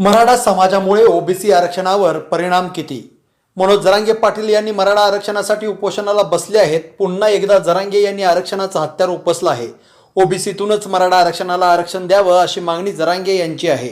Maratha समाजामुळे OBC आरक्षणावर परिणाम किती? मनोज जरांगे पाटील यांनी मराठा आरक्षणासाठी उपोषणाला बसले आहेत. पुन्हा एकदा जरांगे यांनी आरक्षणाचा हत्यार उपसला आहे. ओबीसीतूनच मराठा आरक्षणाला आरक्षण द्यावं अशी मागणी जरांगे यांची आहे.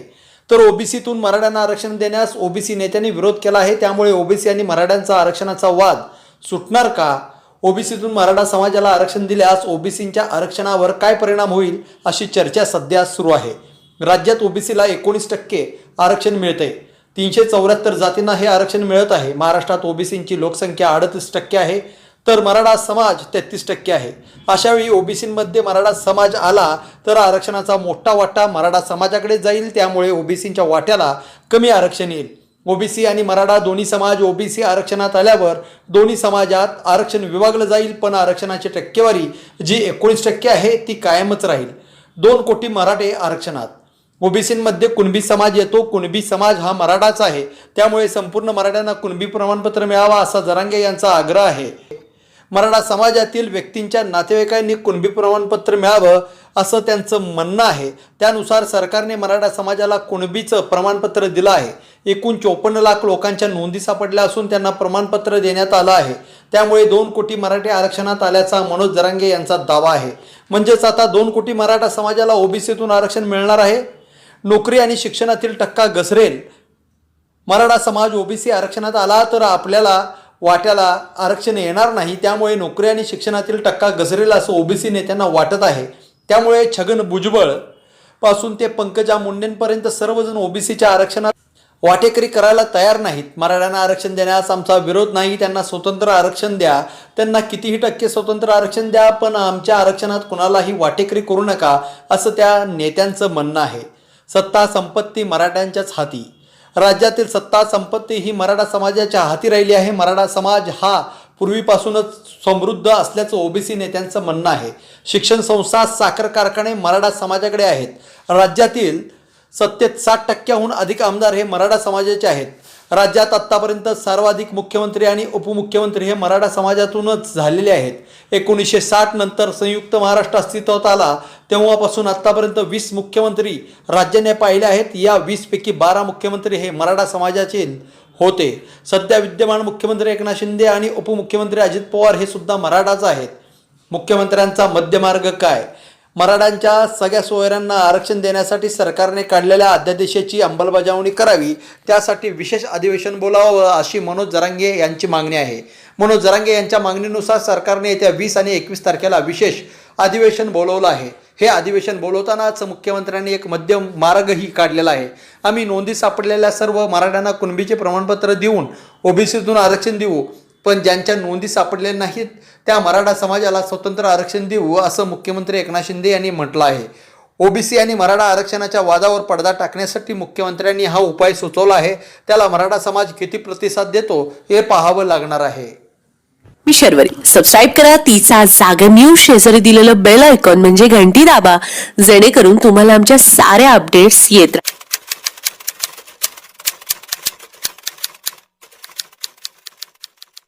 तर ओबीसीतून मराठ्यांना आरक्षण देण्यास ओबीसी नेत्यांनी विरोध केला आहे. त्यामुळे ओबीसी आणि मराठ्यांचा आरक्षणाचा वाद सुटणार का? ओबीसीतून मराठा समाजाला आरक्षण दिल्यास ओबीसींच्या आरक्षणावर काय परिणाम होईल अशी चर्चा सध्या सुरू आहे. राज्यात ओबीसीला एकोणीस टक्के आरक्षण मिळते तीनशे चौऱ्याहत्तर जातींना हे आरक्षण मिळत आहे. महाराष्ट्रात ओबीसींची लोकसंख्या अडतीस टक्के आहे. तर मराठा समाज तेहतीस टक्के आहे. अशावेळी ओबीसींमध्ये मराठा समाज आला तर आरक्षणाचा मोठा वाटा मराठा समाजाकडे जाईल. त्यामुळे ओबीसींच्या वाट्याला कमी आरक्षण येईल. ओबीसी आणि मराठा दोन्ही समाज ओबीसी आरक्षणात आल्यावर दोन्ही समाजात आरक्षण विभागलं जाईल. पण आरक्षणाची टक्केवारी जी एकोणीस टक्के आहे ती कायमच राहील. दोन कोटी मराठे आरक्षणात. ओबीसीमध्ये कुणबी समाज येतो कुणबी समाज हा मराठाच आहे. त्यामुळे संपूर्ण मराठ्यांना कुणबी प्रमाणपत्र मिळावा असा जरांगे यांचा आग्रह आहे. मराठा समाजातील व्यक्तींच्या नातेवाईकांनी कुणबी प्रमाणपत्र मिळावं असं त्यांचं म्हणणं आहे. त्यानुसार सरकारने मराठा समाजाला कुणबीचं प्रमाणपत्र दिलं आहे. एकूण चोपन्न लाख लोकांच्या नोंदी सापडल्या असून त्यांना प्रमाणपत्र देण्यात आलं आहे. त्यामुळे दोन कोटी मराठी आरक्षणात आल्याचा मनोज जरांगे यांचा दावा आहे. म्हणजेच आता दोन कोटी मराठा समाजाला ओबीसीतून आरक्षण मिळणार आहे? नोकरी आणि शिक्षणातील टक्का घसरेल. मराठा समाज ओबीसी आरक्षणात आला तर आपल्याला वाट्याला आरक्षण येणार नाही. त्यामुळे नोकरी आणि शिक्षणातील टक्का घसरेल असं ओबीसी नेत्यांना वाटत आहे. त्यामुळे छगन भुजबळपासून ते पंकजा मुंडेंपर्यंत सर्वजण ओबीसीच्या आरक्षणात वाटेकरी करायला तयार नाहीत. मराठ्यांना आरक्षण देण्यास आमचा विरोध नाही. त्यांना स्वतंत्र आरक्षण द्या. त्यांना कितीही टक्के स्वतंत्र आरक्षण द्या पण आमच्या आरक्षणात कुणालाही वाटेकरी करू नका असं त्या नेत्यांचं म्हणणं आहे. सत्ता संपत्ती मराठ्यांच्याच हाती. राज्यातील सत्ता संपत्ती ही मराठा समाजाच्या हाती राहिली आहे. मराठा समाज हा पूर्वीपासूनच समृद्ध असल्याचं ओबीसी नेत्यांचं म्हणणं आहे. शिक्षण संस्था साखर कारखाने मराठा समाजाकडे आहेत. राज्यातील सत्तेत साठ टक्क्याहून अधिक आमदार हे मराठा समाजाचे आहेत. राज्यात आत्तापर्यंत सर्वाधिक मुख्यमंत्री आणि उपमुख्यमंत्री हे मराठा समाजातूनच झालेले आहेत. एकोणीसशे साठ नंतर संयुक्त महाराष्ट्र अस्तित्वात आला तेव्हापासून आत्तापर्यंत वीस मुख्यमंत्री राज्याने पाहिले आहेत. या वीसपैकी बारा मुख्यमंत्री हे मराठा समाजाचे होते. सध्या विद्यमान मुख्यमंत्री एकनाथ शिंदे आणि उपमुख्यमंत्री अजित पवार हे सुद्धा मराठाच आहेत. मुख्यमंत्र्यांचा मध्यमार्ग काय? मराठ्यांच्या सगळ्या सोयऱ्यांना आरक्षण देण्यासाठी सरकारने काढलेल्या अध्यादेशाची अंमलबजावणी करावी त्यासाठी विशेष अधिवेशन बोलावं अशी मनोज जरांगे यांची मागणी आहे. मनोज जरांगे यांच्या मागणीनुसार सरकारने येत्या वीस आणि एकवीस तारखेला विशेष अधिवेशन बोलवलं आहे. हे अधिवेशन बोलवतानाच मुख्यमंत्र्यांनी एक मध्यम मार्गही काढलेला आहे. आम्ही नोंदी सापडलेल्या सर्व मराठ्यांना कुणबीचे प्रमाणपत्र देऊन ओबीसीतून आरक्षण देऊ पण ज्यांच्या नोंदी सापडल्या नाहीत त्या मराठा समाजाला स्वतंत्र आरक्षण देऊ असं मुख्यमंत्री एकनाथ शिंदे यांनी म्हटलं आहे. ओबीसी आणि मराठा आरक्षणाच्या वादावर पडदा टाकण्यासाठी मुख्यमंत्र्यांनी हा उपाय सुचवला आहे. त्याला मराठा समाज किती प्रतिसाद देतो हे पाहावं लागणार आहे. मी शर्वरी. सबस्क्राईब करा. तिचा जागर न्यूज शेजारी दिलेलं बेल आयकॉन म्हणजे घंटी दाबा. जेणेकरून तुम्हाला आमच्या साऱ्या अपडेट्स येत राहतील